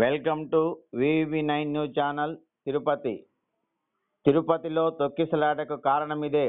Welcome to VV nine news channel Tirupati. తిరుపతిలో తొక్కిసలాటకు కారణమిదే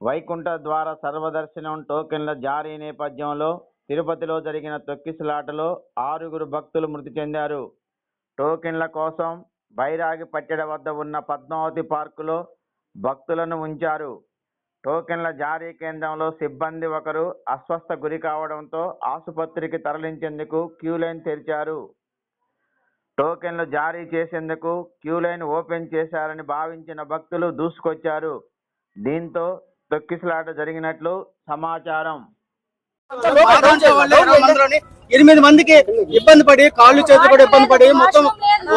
వైకుంఠ ద్వార సర్వదర్శనం టోకెన్ల జారీ నేపథ్యంలో తిరుపతిలో జరిగిన తొక్కిసలాటలో ఆరుగురు భక్తులు మృతి చెందారు. టోకెన్ల కోసం బైరాగి పట్టెడ వద్ద ఉన్న పద్మావతి పార్కులో భక్తులను ఉంచారు. టోకెన్ల జారీ కేంద్రంలో సిబ్బంది ఒకరు అస్వస్థ గురి కావడంతో ఆసుపత్రికి తరలించేందుకు క్యూ లైన్ తెరిచారు. టోకెన్లు జారీ చేసేందుకు క్యూ లైన్ ఓపెన్ చేశారని భావించిన భక్తులు దూసుకొచ్చారు. దీంతో తొక్కిసలాట జరిగినట్లు సమాచారం. ఎనిమిది మందికి ఇబ్బంది పడి కాళ్ళు చేతులు కూడా ఇబ్బంది పడి మొత్తం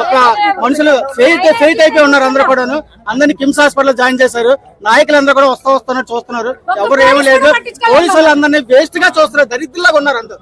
ఒక మనుషులు ఫెయిట్ ఫెయిట్ అయిపోయి ఉన్నారు అందరూ కూడాను. అందరినీ కిమ్స్ హాస్పిటల్ జాయిన్ చేశారు. నాయకులందరూ కూడా వస్తా వస్తున్నారు. చూస్తున్నారు ఎవరు ఏమీ లేదు. పోలీసులు అందరినీ వేస్ట్గా చూస్తున్నారు. దరిద్రులాగా ఉన్నారు అందరూ.